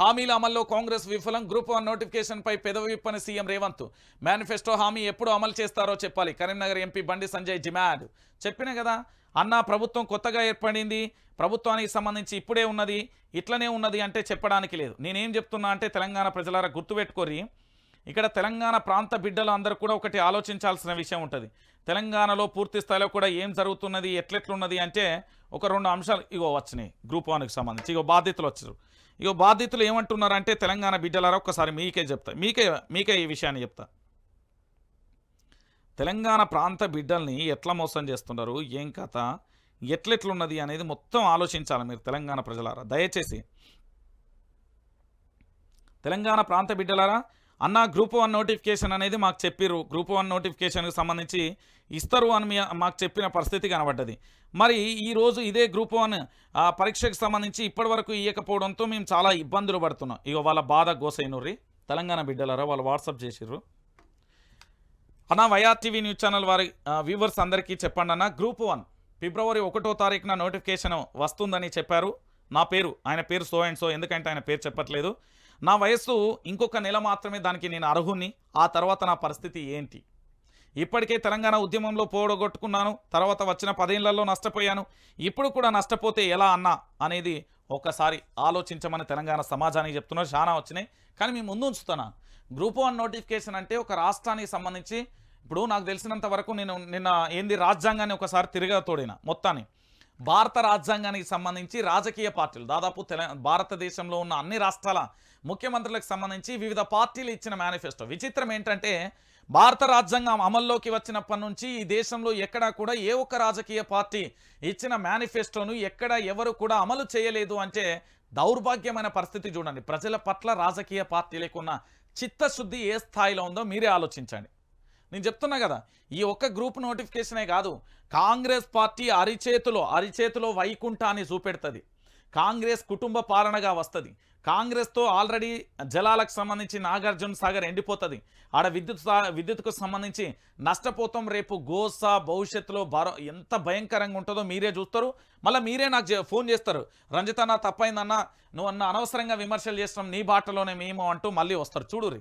హామీల అమల్లో కాంగ్రెస్ విఫలం. గ్రూప్ వన్ నోటిఫికేషన్పై పెదవిప్పని సీఎం రేవంత్. మేనిఫెస్టో హామీ ఎప్పుడు అమలు చేస్తారో చెప్పాలి. కరీంనగర్ ఎంపీ బండి సంజయ్ జిమాడ్ చెప్పిన కదా అన్న ప్రభుత్వం కొత్తగా ఏర్పడింది. ప్రభుత్వానికి సంబంధించి ఇప్పుడే ఉన్నది ఇట్లనే ఉన్నది అంటే చెప్పడానికి లేదు. నేనేం చెప్తున్నా అంటే తెలంగాణ ప్రజలారా గుర్తుపెట్టుకోరి ఇక్కడ తెలంగాణ ప్రాంత బిడ్డలు అందరూ కూడా ఒకటి ఆలోచించాల్సిన విషయం ఉంటుంది. తెలంగాణలో పూర్తి స్థాయిలో కూడా ఏం జరుగుతున్నది ఎట్లెట్లున్నది అంటే ఒక రెండు అంశాలు ఇగో వచ్చినాయి గ్రూప్ వన్కి సంబంధించి. ఇగో బాధ్యతలు వచ్చారు. ఇగో బాధ్యతలు ఏమంటున్నారంటే తెలంగాణ బిడ్డలారా ఒక్కసారి మీకే చెప్తా. మీకే మీకే ఈ విషయాన్ని చెప్తా. తెలంగాణ ప్రాంత బిడ్డల్ని ఎట్లా మోసం చేస్తున్నారు ఏం కథ ఎట్లెట్లున్నది అనేది మొత్తం ఆలోచించాలి మీరు తెలంగాణ ప్రజలారా. దయచేసి. తెలంగాణ ప్రాంత బిడ్డలారా అన్న గ్రూప్ వన్ నోటిఫికేషన్ అనేది మాకు చెప్పిర్రు. గ్రూప్ వన్ నోటిఫికేషన్కి సంబంధించి ఇస్తారు అని మీ మాకు చెప్పిన పరిస్థితి కనబడ్డది. మరి ఈరోజు ఇదే గ్రూప్ వన్ పరీక్షకు సంబంధించి ఇప్పటివరకు ఇవ్వకపోవడంతో మేము చాలా ఇబ్బందులు పడుతున్నాం. ఇక వాళ్ళ బాధ గోసైనూరి తెలంగాణ బిడ్డలరా వాళ్ళు వాట్సాప్ చేసిర్రు. అన్న వైఆర్ టీవీ న్యూస్ ఛానల్ వారి వ్యూవర్స్ అందరికీ చెప్పండి అన్న. గ్రూప్ వన్ ఫిబ్రవరి ఒకటో తారీఖున నోటిఫికేషన్ వస్తుందని చెప్పారు. నా పేరు ఆయన పేరు సో అండ్ సో. ఎందుకంటే ఆయన పేరు చెప్పట్లేదు. నా వయస్సు ఇంకొక నెల మాత్రమే దానికి నేను అర్హుని ఆ తర్వాత నా పరిస్థితి ఏంటి? ఇప్పటికే తెలంగాణ ఉద్యమంలో పోడగొట్టుకున్నాను తర్వాత వచ్చిన పదేళ్ళలో నష్టపోయాను ఇప్పుడు కూడా నష్టపోతే ఎలా అన్నా అనేది ఒకసారి ఆలోచించమని తెలంగాణ సమాజానికి చెప్తున్నారు చాలా వచ్చినాయి. కానీ మేము ముందు ఉంచుతున్నా. గ్రూప్ వన్ నోటిఫికేషన్ అంటే ఒక రాష్ట్రానికి సంబంధించి ఇప్పుడు నాకు తెలిసినంత వరకు నేను నిన్న ఏంది రాజ్యాంగాన్ని ఒకసారి తిరగ తోడిన మొత్తాన్ని. భారత రాజ్యాంగానికి సంబంధించి రాజకీయ పార్టీలు దాదాపు తెల భారతదేశంలో ఉన్న అన్ని రాష్ట్రాల ముఖ్యమంత్రులకు సంబంధించి వివిధ పార్టీలు ఇచ్చిన మేనిఫెస్టో. విచిత్రం ఏంటంటే భారత రాజ్యాంగం అమల్లోకి వచ్చినప్పటి నుంచి ఈ దేశంలో ఎక్కడా కూడా ఏ ఒక్క రాజకీయ పార్టీ ఇచ్చిన మేనిఫెస్టోను ఎక్కడ ఎవరు కూడా అమలు చేయలేదు అంటే దౌర్భాగ్యమైన పరిస్థితి చూడండి. ప్రజల పట్ల రాజకీయ పార్టీలకున్న చిత్తశుద్ధి ఏ స్థాయిలో ఉందో మీరే ఆలోచించండి. నేను చెప్తున్నా కదా ఈ ఒక్క గ్రూప్ నోటిఫికేషనే కాదు కాంగ్రెస్ పార్టీ అరిచేతిలో అరిచేతిలో వైకుంఠాన్ని చూపెడుతుంది. కాంగ్రెస్ కుటుంబ పాలనగా వస్తుంది. కాంగ్రెస్తో ఆల్రెడీ జలాలకు సంబంధించి నాగార్జున సాగర్ ఎండిపోతుంది. ఆడ విద్యుత్ విద్యుత్కు సంబంధించి నష్టపోతాం రేపు గోస భవిష్యత్తులో భరో ఎంత భయంకరంగా ఉంటుందో మీరే చూస్తారు. మళ్ళీ మీరే నాకు ఫోన్ చేస్తారు. రంజిత నా తప్పైందన్న నువ్వు అన్న అనవసరంగా విమర్శలు చేస్తున్నాం నీ బాటలోనే మేము అంటూ మళ్ళీ వస్తారు. చూడురి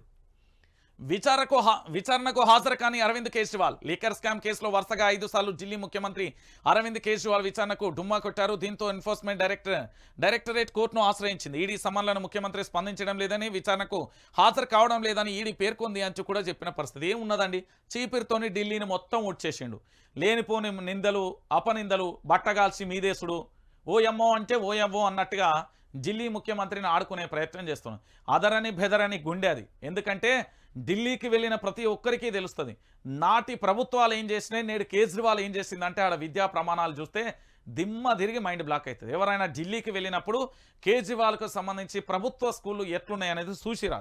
విచారకు హా- విచారణకు హాజరు కాని అరవింద్ కేజ్రీవాల్. లీకర్ స్కామ్ కేసులో వరుసగా ఐదు సార్లు ఢిల్లీ ముఖ్యమంత్రి అరవింద్ కేజ్రీవాల్ విచారణకు డుమ్మా కొట్టారు. దీంతో ఎన్ఫోర్స్మెంట్ డైరెక్టర్ డైరెక్టరేట్ కోర్టును ఆశ్రయించింది. ఈడీ సమన్లను ముఖ్యమంత్రి స్పందించడం లేదని విచారణకు హాజరు కావడం లేదని ఈడీ పేర్కొంది అంటూ కూడా చెప్పిన పరిస్థితి. ఏమున్నదండి చీపిరితోని ఢిల్లీని మొత్తం ఉడ్చేసిండు లేనిపోని నిందలు అపనిందలు బట్టగాల్చి మీదేసుడు. ఓయమ్మో అంటే ఓయమ్మో అన్నట్టుగా ఢిల్లీ ముఖ్యమంత్రిని ఆడుకునే ప్రయత్నం చేస్తున్నాం. అదరని బెదరని గుండె అది. ఎందుకంటే ఢిల్లీకి వెళ్ళిన ప్రతి ఒక్కరికి తెలుస్తుంది. నాటి ప్రభుత్వాలు ఏం చేసినాయి నేడు కేజ్రీవాల్ ఏం చేసిందంటే ఆడ విద్యా ప్రమాణాలు చూస్తే దిమ్మ తిరిగి మైండ్ బ్లాక్ అవుతుంది ఎవరైనా ఢిల్లీకి వెళ్ళినప్పుడు కేజ్రీవాల్కు సంబంధించి ప్రభుత్వ స్కూళ్ళు ఎట్లున్నాయి అనేది చూసిరా?